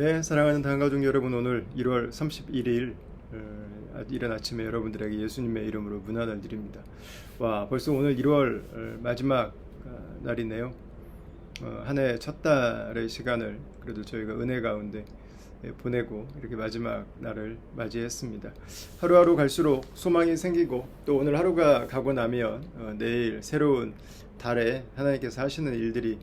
네, 사랑하는 당가족 여러분 오늘 1월 31일 어, 이른 아침에 여러분들에게 예수님의 이름으로 문안을 드립니다. 와, 벌써 오늘 1월 어, 마지막 어, 날이네요. 어, 한해 첫 달의 시간을 그래도 저희가 은혜 가운데 예, 보내고 이렇게 마지막 날을 맞이했습니다. 하루하루 갈수록 소망이 생기고 또 오늘 하루가 가고 나면 어, 내일 새로운 달에 하나님께서 하시는 일들이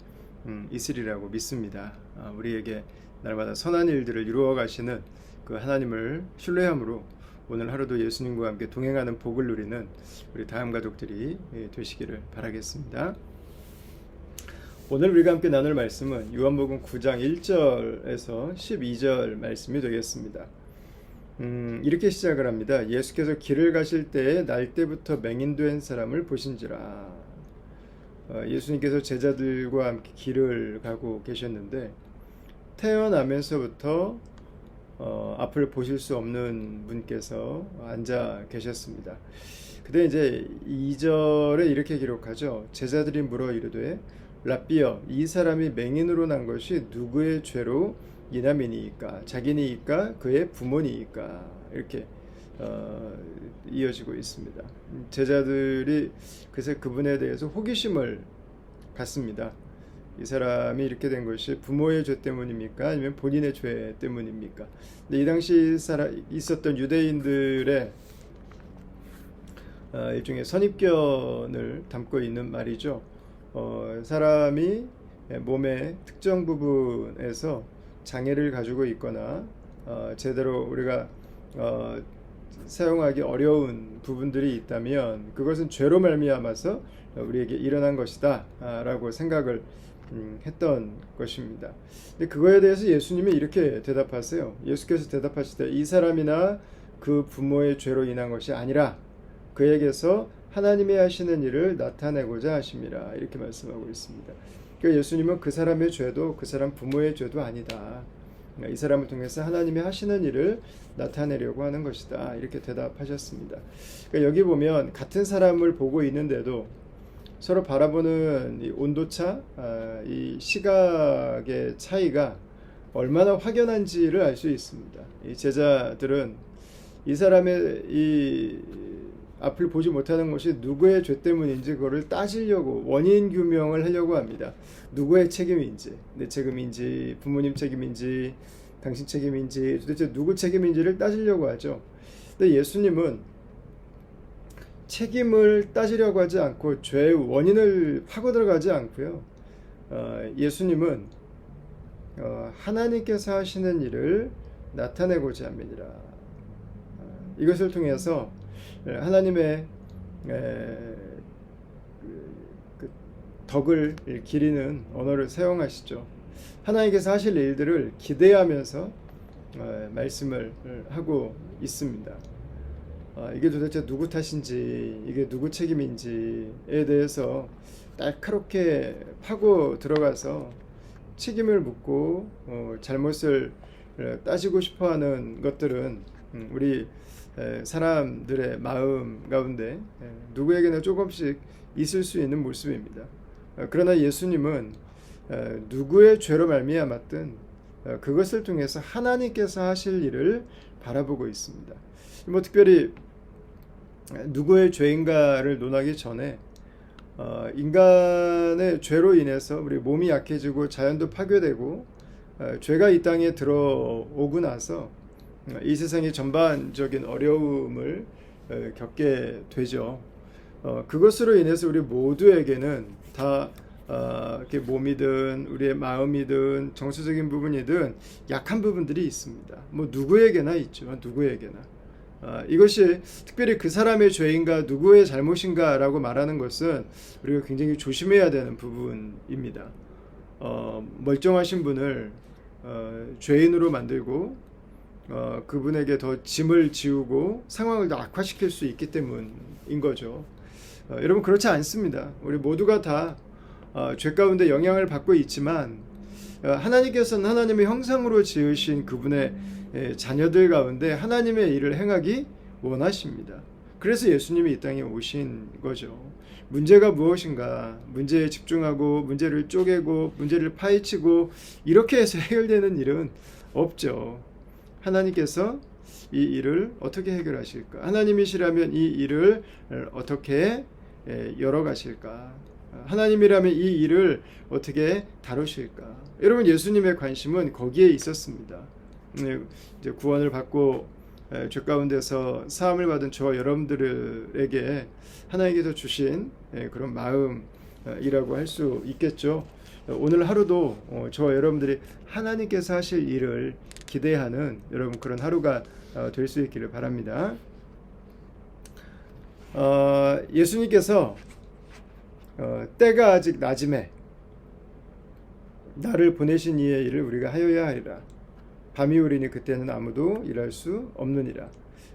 음, 있으리라고 믿습니다. 아, 우리에게 날마다 선한 일들을 이루어 가시는 그 하나님을 신뢰함으로 오늘 하루도 예수님과 함께 동행하는 복을 누리는 우리 다음 가족들이 예, 되시기를 바라겠습니다. 오늘 우리가 함께 나눌 말씀은 요한복음 9장 1절에서 12절 말씀이 되겠습니다. 음, 이렇게 시작을 합니다. 예수께서 길을 가실 때에 날 때부터 맹인된 사람을 보신지라. 어, 예수님께서 제자들과 함께 길을 가고 계셨는데 태어나면서부터 어, 앞을 보실 수 없는 분께서 앉아 계셨습니다. 근데 이제 2절에 이렇게 기록하죠. 제자들이 물어 이르되 라비어 이 사람이 맹인으로 난 것이 누구의 죄로 이남이니이까 자기니이까 그의 부모니이까 이렇게 어, 이어지고 있습니다. 제자들이 그래서 그분에 대해서 호기심을 갖습니다. 이 사람이 이렇게 된 것이 부모의 죄 때문입니까? 아니면 본인의 죄 때문입니까? 근데 이 당시 살아 있었던 유대인들의 어, 일종의 선입견을 담고 있는 말이죠. 어, 사람이 몸의 특정 부분에서 장애를 가지고 있거나 어, 제대로 우리가 어, 사용하기 어려운 부분들이 있다면 그것은 죄로 말미암아서 우리에게 일어난 것이다라고 생각을 음, 했던 것입니다. 근데 그거에 대해서 예수님이 이렇게 대답하세요. 예수께서 대답하시되 이 사람이나 그 부모의 죄로 인한 것이 아니라 그에게서 하나님이 하시는 일을 나타내고자 하심이라 이렇게 말씀하고 있습니다. 그러니까 예수님은 그 사람의 죄도 그 사람 부모의 죄도 아니다. 그러니까 이 사람을 통해서 하나님이 하시는 일을 나타내려고 하는 것이다. 이렇게 대답하셨습니다. 그러니까 여기 보면 같은 사람을 보고 있는데도 서로 바라보는 이 온도차, 아, 이 시각의 차이가 얼마나 확연한지를 알 수 있습니다. 이 제자들은 이 사람의 이 앞을 보지 못하는 것이 누구의 죄 때문인지 그거를 따지려고 원인 규명을 하려고 합니다. 누구의 책임인지, 내 책임인지, 부모님 책임인지, 당신 책임인지, 도대체 누구 책임인지를 따지려고 하죠. 근데 예수님은 책임을 따지려고 하지 않고 죄의 원인을 파고 들어가지 않고요. 어, 예수님은 어, 하나님께서 하시는 일을 나타내고자 합니다. 어, 이것을 통해서 하나님의 에, 그, 그 덕을 기리는 언어를 사용하시죠. 하나님께서 하실 일들을 기대하면서 어, 말씀을 하고 있습니다. 어, 이게 도대체 누구 탓인지 이게 누구 책임인지에 대해서 날카롭게 파고 들어가서 책임을 묻고 어, 잘못을 따지고 싶어하는 것들은 음, 우리 에, 사람들의 마음 가운데 에, 누구에게나 조금씩 있을 수 있는 모습입니다. 어, 그러나 예수님은 에, 누구의 죄로 말미암았든 어, 그것을 통해서 하나님께서 하실 일을 바라보고 있습니다. 뭐 특별히 누구의 죄인가를 논하기 전에 어, 인간의 죄로 인해서 우리 몸이 약해지고 자연도 파괴되고 어, 죄가 이 땅에 들어오고 나서 어, 이 세상의 전반적인 어려움을 어, 겪게 되죠. 어, 그것으로 인해서 우리 모두에게는 다 어, 이렇게 몸이든 우리의 마음이든 정서적인 부분이든 약한 부분들이 있습니다. 뭐 누구에게나 있죠. 누구에게나. 아, 이것이 특별히 그 사람의 죄인가 누구의 잘못인가라고 말하는 것은 우리가 굉장히 조심해야 되는 부분입니다. 어, 멀쩡하신 분을 어, 죄인으로 만들고 어, 그분에게 더 짐을 지우고 상황을 더 악화시킬 수 있기 때문인 거죠. 어, 여러분 그렇지 않습니다. 우리 모두가 다 어, 죄 가운데 영향을 받고 있지만 어, 하나님께서는 하나님의 형상으로 지으신 그분의 예, 자녀들 가운데 하나님의 일을 행하기 원하십니다. 그래서 예수님이 이 땅에 오신 거죠. 문제가 무엇인가? 문제에 집중하고 문제를 쪼개고 문제를 파헤치고 이렇게 해서 해결되는 일은 없죠. 하나님께서 이 일을 어떻게 해결하실까? 하나님이시라면 이 일을 어떻게 예, 열어가실까? 하나님이라면 이 일을 어떻게 다루실까? 여러분 예수님의 관심은 거기에 있었습니다. 네, 이제 구원을 받고 에, 죄 가운데서 사함을 받은 저와 여러분들에게 하나님께서 주신 에, 그런 마음이라고 할 수 있겠죠. 오늘 하루도 어, 저와 여러분들이 하나님께서 하실 일을 기대하는 여러분 그런 하루가 어, 될수 있기를 바랍니다. 어, 예수님께서 어, 때가 아직 낮음에 나를 보내신 이의 일을 우리가 하여야 하리라. 밤이 오리니 그때는 아무도 일할 수 없느니라.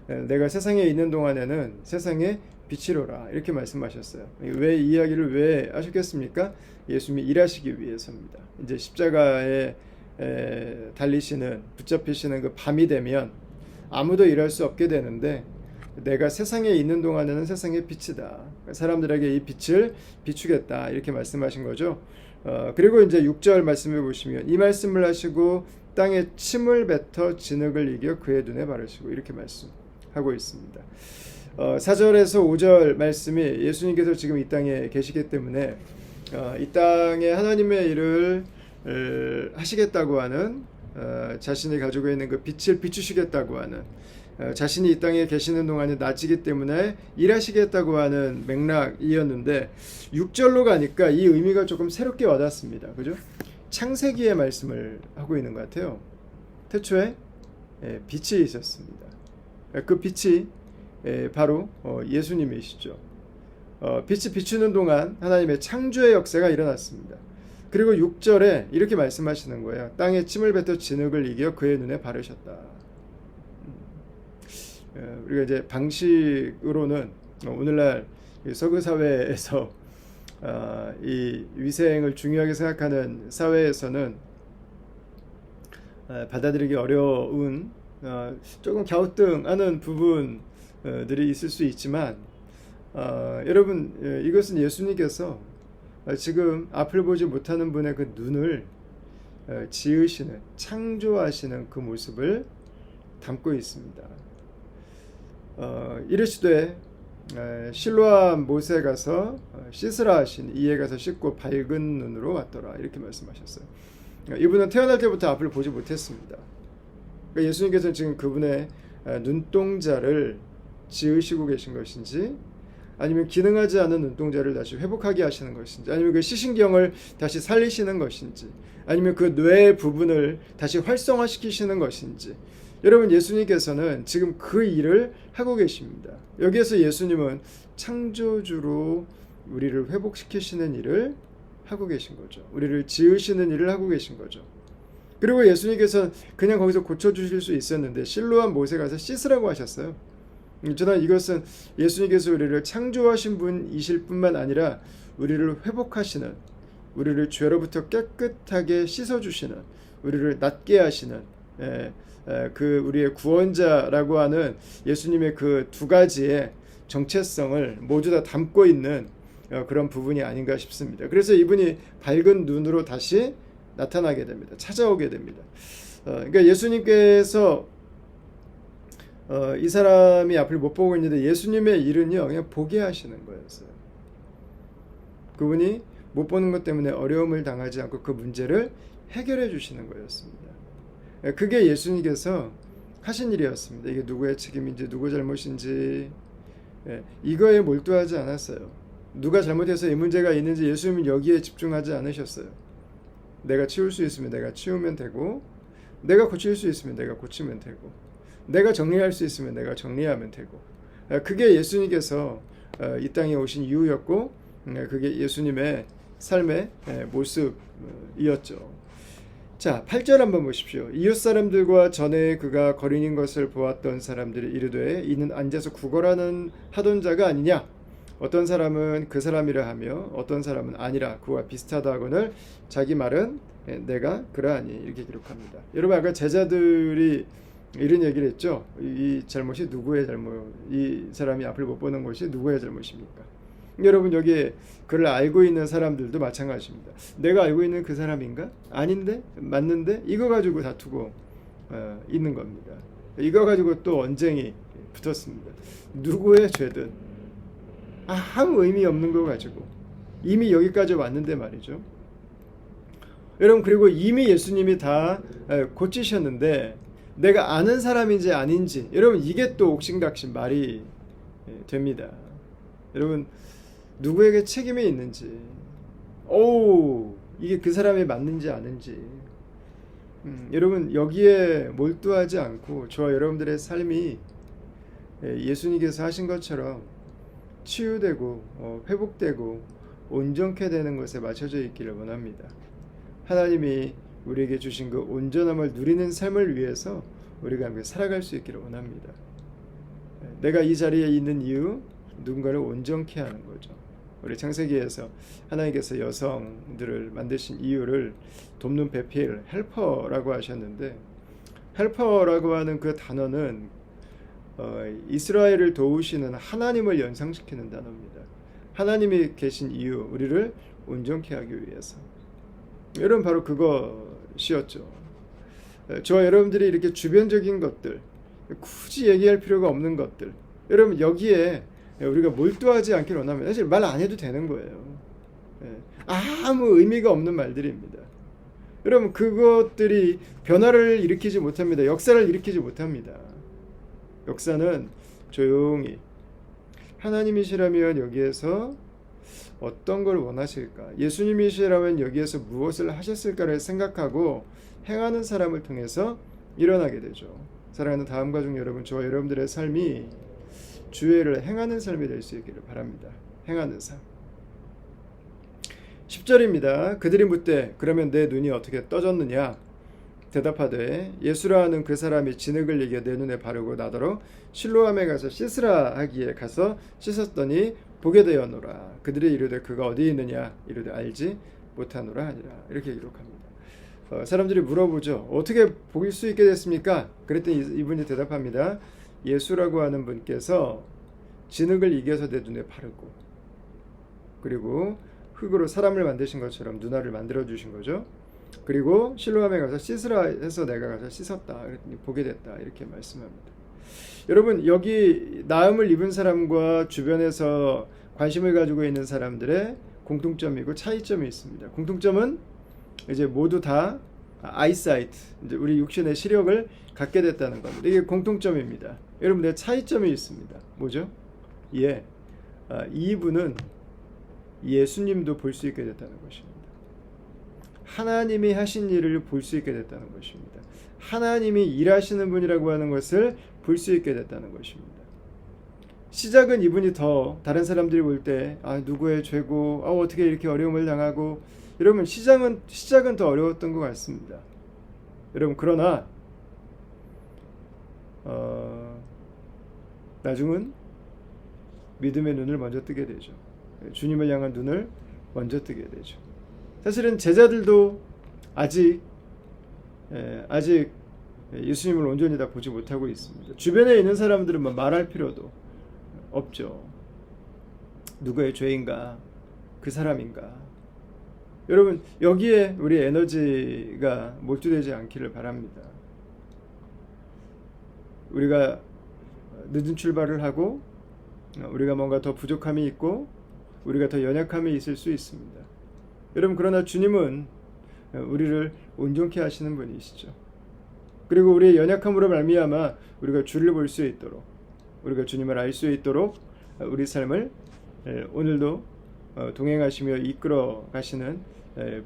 에, 내가 세상에 있는 동안에는 세상에 빛이로라 이렇게 말씀하셨어요. 왜이 이야기를 왜 하셨겠습니까? 예수님이 일하시기 위해서입니다. 이제 십자가에 에, 달리시는 붙잡히시는 그 밤이 되면 아무도 일할 수 없게 되는데 내가 세상에 있는 동안에는 세상의 빛이다. 사람들에게 이 빛을 비추겠다. 이렇게 말씀하신 거죠. 어, 그리고 이제 6절 말씀을 보시면 이 말씀을 하시고 땅에 침을 뱉어 진흙을 이겨 그의 눈에 바르시고 이렇게 말씀하고 있습니다. 어, 4절에서 5절 말씀이 예수님께서 지금 이 땅에 계시기 때문에 어, 이 땅에 하나님의 일을 을, 하시겠다고 하는 어, 자신이 가지고 있는 그 빛을 비추시겠다고 하는 어, 자신이 이 땅에 계시는 동안에 낮이기 때문에 일하시겠다고 하는 맥락이었는데 6절로 가니까 이 의미가 조금 새롭게 와닿습니다. 그죠? 창세기의 말씀을 하고 있는 것 같아요. 태초에 예, 빛이 있었습니다. 그 빛이 예, 바로 어, 예수님이시죠. 어, 빛이 비추는 동안 하나님의 창조의 역사가 일어났습니다. 그리고 6절에 이렇게 말씀하시는 거예요. 땅에 침을 뱉어 진흙을 이겨 그의 눈에 바르셨다. 예, 우리가 이제 방식으로는 오늘날 서구 사회에서 아, 이 위생을 중요하게 생각하는 사회에서는 아, 받아들이기 어려운 아, 조금 갸우뚱하는 부분들이 있을 수 있지만 여러분 예, 이것은 예수님께서 지금 앞을 보지 못하는 분의 그 눈을 어, 지으시는 창조하시는 그 모습을 담고 있습니다. 어, 이르시되 실로암 못에 가서 어, 씻으라 하신 이에 가서 씻고 밝은 눈으로 왔더라 이렇게 말씀하셨어요. 이분은 태어날 때부터 앞을 보지 못했습니다. 그러니까 예수님께서는 지금 그분의 눈동자를 지으시고 계신 것인지 아니면 기능하지 않은 눈동자를 다시 회복하게 하시는 것인지 아니면 그 시신경을 다시 살리시는 것인지 아니면 그뇌 부분을 다시 활성화시키시는 것인지 여러분 예수님께서는 지금 그 일을 하고 계십니다. 여기에서 예수님은 창조주로 우리를 회복시키시는 일을 하고 계신 거죠. 우리를 지으시는 일을 하고 계신 거죠. 그리고 예수님께서 그냥 거기서 고쳐주실 수 있었는데 실로한 못에 가서 씻으라고 하셨어요. 저는 이것은 예수님께서 우리를 창조하신 분이실 뿐만 아니라 우리를 회복하시는, 우리를 죄로부터 깨끗하게 씻어주시는, 우리를 낫게 하시는, 예, 그 우리의 구원자라고 하는 예수님의 그 두 가지의 정체성을 모두 다 담고 있는 어, 그런 부분이 아닌가 싶습니다. 그래서 이분이 밝은 눈으로 다시 나타나게 됩니다. 찾아오게 됩니다. 어, 그러니까 예수님께서 어, 이 사람이 앞을 못 보고 있는데 예수님의 일은요 그냥 보게 하시는 거였어요. 그분이 못 보는 것 때문에 어려움을 당하지 않고 그 문제를 해결해 주시는 거였습니다. 예, 그게 예수님께서 하신 일이었습니다. 이게 누구의 책임인지 누구 잘못인지 예, 이거에 몰두하지 않았어요. 누가 잘못해서 이 문제가 있는지 예수님은 여기에 집중하지 않으셨어요. 내가 치울 수 있으면 내가 치우면 되고 내가 고칠 수 있으면 내가 고치면 되고 내가 정리할 수 있으면 내가 정리하면 되고 예, 그게 예수님께서 어, 이 땅에 오신 이유였고 그게 예수님의 삶의 모습이었죠. 자, 8절 한번 보십시오. 이웃 사람들과 전에 그가 거린인 것을 보았던 사람들이 이르되 이는 앉아서 구걸하는 하던 자가 아니냐? 어떤 사람은 그 사람이라 하며 어떤 사람은 아니라 그와 비슷하다 하거늘 자기 말은 내가 그러하니 이렇게 기록합니다. 여러분 아까 제자들이 이런 얘기를 했죠. 이 잘못이 누구의 잘못? 이 사람이 앞을 못 보는 것이 누구의 잘못입니까? 여러분 여기 그를 알고 있는 사람들도 마찬가지입니다. 내가 알고 있는 그 사람인가? 아닌데? 맞는데? 이거 가지고 다투고 어, 있는 겁니다. 이거 가지고 또 언쟁이 붙었습니다. 누구의 죄든 아무 의미 없는 거 가지고 이미 여기까지 왔는데 말이죠. 여러분 그리고 이미 예수님이 다 에, 고치셨는데 내가 아는 사람인지 아닌지 여러분 이게 또 옥신각신 말이 에, 됩니다. 여러분 누구에게 책임이 있는지 오 이게 그 사람이 맞는지 아는지 음, 여러분 여기에 몰두하지 않고 저와 여러분들의 삶이 에, 예수님께서 하신 것처럼 치유되고 어, 회복되고 온전케 되는 것에 맞춰져 있기를 원합니다. 하나님이 우리에게 주신 그 온전함을 누리는 삶을 위해서 우리가 함께 살아갈 수 있기를 원합니다. 내가 이 자리에 있는 이유 누군가를 온전케 하는 거죠. 우리 창세기에서 하나님께서 여성들을 만드신 이유를 돕는 배필 헬퍼라고 하셨는데 헬퍼라고 하는 그 단어는 어, 이스라엘을 도우시는 하나님을 연상시키는 단어입니다. 하나님이 계신 이유, 우리를 온전케 하기 위해서. 여러분 바로 그것이었죠. 저와 여러분들이 이렇게 주변적인 것들, 굳이 얘기할 필요가 없는 것들, 여러분 여기에 우리가 몰두하지 않기를 원합니다. 사실 말 안 해도 되는 거예요. 아무 의미가 없는 말들입니다. 여러분 그것들이 변화를 일으키지 못합니다. 역사를 일으키지 못합니다. 역사는 조용히 하나님이시라면 여기에서 어떤 걸 원하실까? 예수님이시라면 여기에서 무엇을 하셨을까를 생각하고 행하는 사람을 통해서 일어나게 되죠. 사랑하는 다음 가족 여러분, 저와 여러분들의 삶이 주의를 행하는 삶이 될 수 있기를 바랍니다. 행하는 삶. 10절입니다. 그들이 묻되 그러면 내 눈이 어떻게 떠졌느냐? 대답하되 예수라 하는 그 사람이 진흙을 이겨 내 눈에 바르고 나더러 실로암에 가서 씻으라 하기에 가서 씻었더니 보게 되었노라 그들이 이르되 그가 어디 있느냐 이르되 알지 못하노라 하니라 이렇게 기록합니다. 어, 사람들이 물어보죠. 어떻게 보일 수 있게 됐습니까? 그랬더니 이분이 대답합니다. 예수라고 하는 분께서 진흙을 이겨서 내 눈에 바르고 그리고 흙으로 사람을 만드신 것처럼 눈알을 만들어 주신 거죠. 그리고 실로암에 가서 씻으라 해서 내가 가서 씻었다. 그랬더니 보게 됐다. 이렇게 말씀합니다. 여러분 여기 나음을 입은 사람과 주변에서 관심을 가지고 있는 사람들의 공통점이고 차이점이 있습니다. 공통점은 이제 모두 다 아이사이트, 이제 우리 육신의 시력을 갖게 됐다는 겁니다. 이게 공통점입니다. 여러분들 차이점이 있습니다. 뭐죠? 예, 아, 이분은 예수님도 볼 수 있게 됐다는 것입니다. 하나님이 하신 일을 볼 수 있게 됐다는 것입니다. 하나님이 일하시는 분이라고 하는 것을 볼 수 있게 됐다는 것입니다. 시작은 이분이 더 다른 사람들이 볼 때 아, 누구의 죄고 아, 어떻게 이렇게 어려움을 당하고 여러분 시작은 시작은 더 어려웠던 것 같습니다. 여러분 그러나 어, 나중은 믿음의 눈을 먼저 뜨게 되죠. 주님을 향한 눈을 먼저 뜨게 되죠. 사실은 제자들도 아직 예, 아직 예수님을 온전히 다 보지 못하고 있습니다. 주변에 있는 사람들은 뭐 말할 필요도 없죠. 누구의 죄인가? 그 사람인가? 여러분 여기에 우리 에너지가 몰두되지 않기를 바랍니다. 우리가 늦은 출발을 하고 우리가 뭔가 더 부족함이 있고 우리가 더 연약함이 있을 수 있습니다. 여러분 그러나 주님은 우리를 온전케 하시는 분이시죠. 그리고 우리의 연약함으로 말미암아 우리가 주를 볼 수 있도록 우리가 주님을 알 수 있도록 우리 삶을 오늘도 어, 동행하시며 이끌어 가시는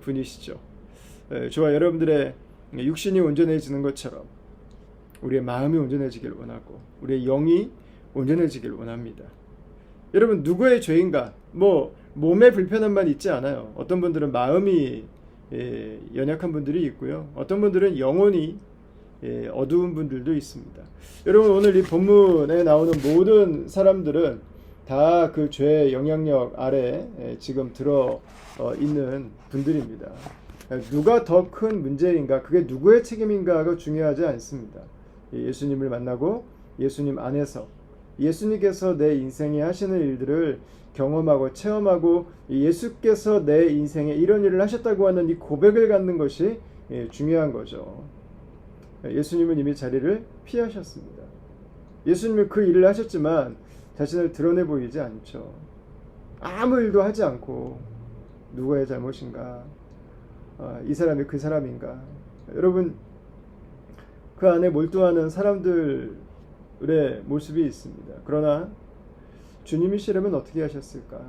분이시죠. 저와 여러분들의 육신이 온전해지는 것처럼 우리의 마음이 온전해지길 원하고 우리의 영이 온전해지길 원합니다. 여러분 누구의 죄인가? 뭐 몸의 불편함만 있지 않아요. 어떤 분들은 마음이 예, 연약한 분들이 있고요. 어떤 분들은 영혼이 예, 어두운 분들도 있습니다. 여러분 오늘 이 본문에 나오는 모든 사람들은 다 그 죄의 영향력 아래 예, 지금 들어 어, 있는 분들입니다. 누가 더 큰 문제인가, 그게 누구의 책임인가가 중요하지 않습니다. 예수님을 만나고 예수님 안에서 예수님께서 내 인생에 하시는 일들을 경험하고 체험하고 예수께서 내 인생에 이런 일을 하셨다고 하는 이 고백을 갖는 것이 예, 중요한 거죠. 예수님은 이미 자리를 피하셨습니다. 예수님은 그 일을 하셨지만 자신을 드러내 보이지 않죠. 아무 일도 하지 않고 누구의 잘못인가? 아, 이 사람이 그 사람인가? 여러분 그 안에 몰두하는 사람들 의 모습이 있습니다. 그러나 주님이시라면 어떻게 하셨을까?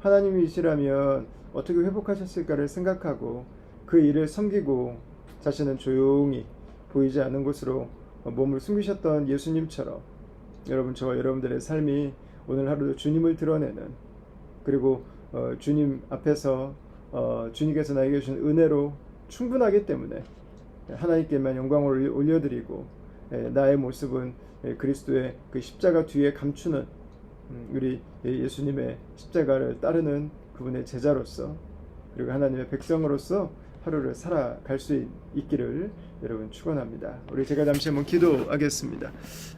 하나님이시라면 어떻게 회복하셨을까를 생각하고 그 일을 섬기고 자신은 조용히 보이지 않는 곳으로 몸을 숨기셨던 예수님처럼 여러분 저와 여러분들의 삶이 오늘 하루도 주님을 드러내는 그리고 어, 주님 앞에서 어, 주님께서 나에게 주신 은혜로 충분하기 때문에 하나님께만 영광을 올려드리고 에, 나의 모습은 에, 그리스도의 그 십자가 뒤에 감추는 음, 우리 예수님의 십자가를 따르는 그분의 제자로서 그리고 하나님의 백성으로서 하루를 살아갈 수 있- 있기를 여러분 축원합니다. 우리 제가 잠시 한번 기도하겠습니다.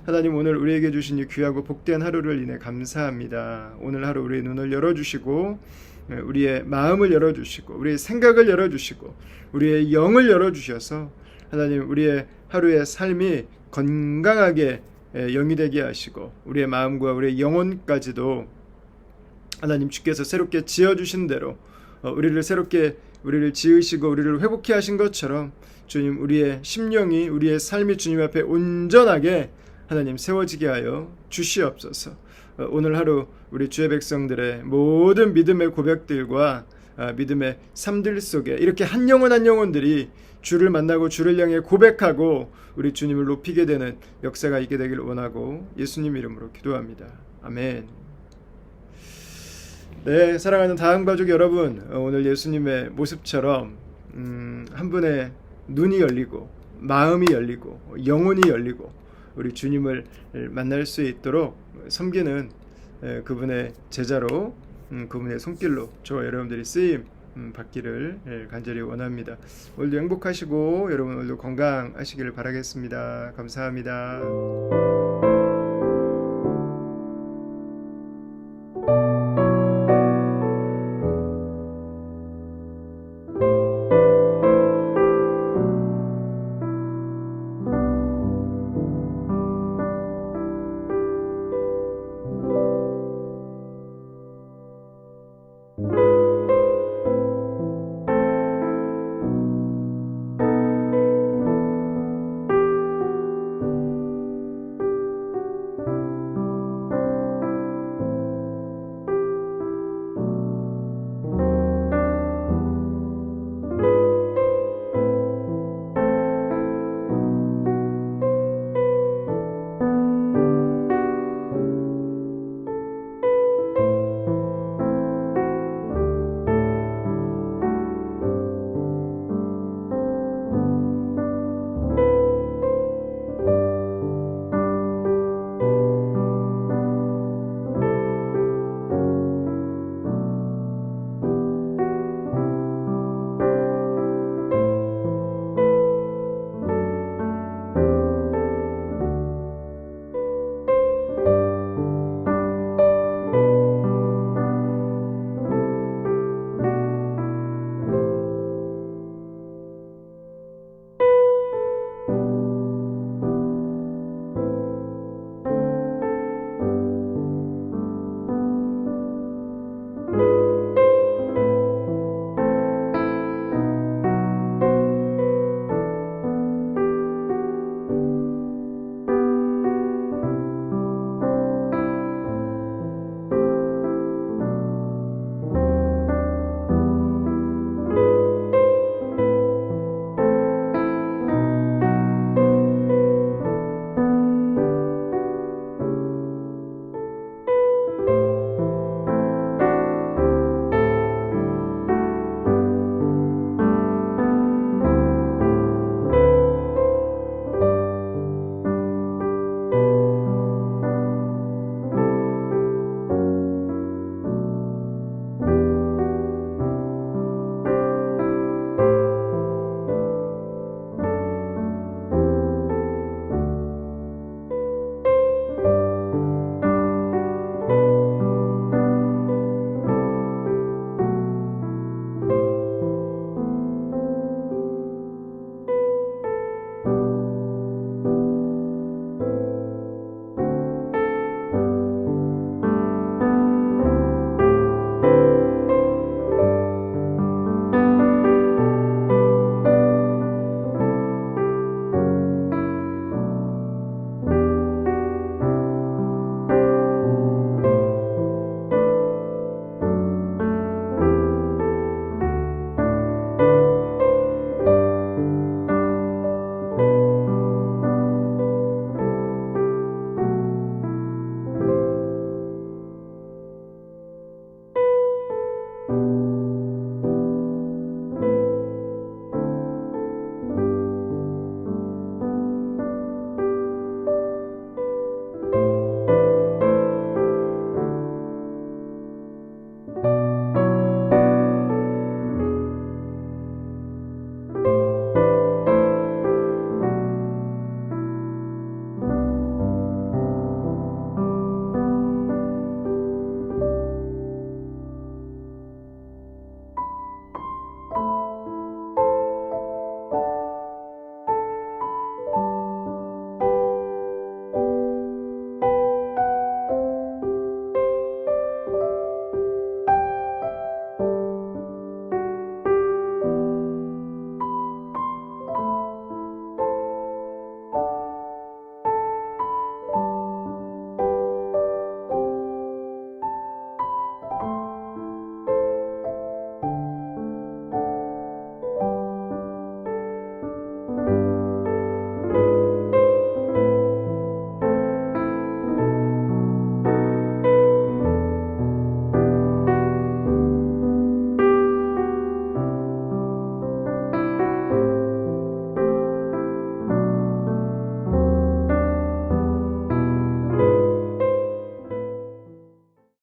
하나님 오늘 우리에게 주신 이 귀하고 복된 하루를 인해 감사합니다. 오늘 하루 우리의 눈을 열어 주시고 예, 우리의 마음을 열어 주시고 우리의 생각을 열어 주시고 우리의 영을 열어 주셔서 하나님 우리의 하루의 삶이 건강하게 예, 영이 되게 하시고 우리의 마음과 우리의 영혼까지도 하나님 주께서 새롭게 지어 주신 대로 어, 우리를 새롭게 우리를 지으시고 우리를 회복케 하신 것처럼 주님 우리의 심령이 우리의 삶이 주님 앞에 온전하게 하나님 세워지게 하여 주시옵소서. 어, 오늘 하루 우리 주의 백성들의 모든 믿음의 고백들과 아, 믿음의 삶들 속에 이렇게 한 영혼 한 영혼들이 주를 만나고 주를 향해 고백하고 우리 주님을 높이게 되는 역사가 있게 되길 원하고 예수님 이름으로 기도합니다. 아멘. 네, 사랑하는 다음 가족 여러분, 어, 오늘 예수님의 모습처럼 음, 한 분의 눈이 열리고 마음이 열리고 영혼이 열리고 우리 주님을 만날 수 있도록 섬기는 에, 그분의 제자로 음, 그분의 손길로 저와 여러분들이 쓰임 음, 받기를 예, 간절히 원합니다. 오늘도 행복하시고 여러분 오늘도 건강하시기를 바라겠습니다. 감사합니다.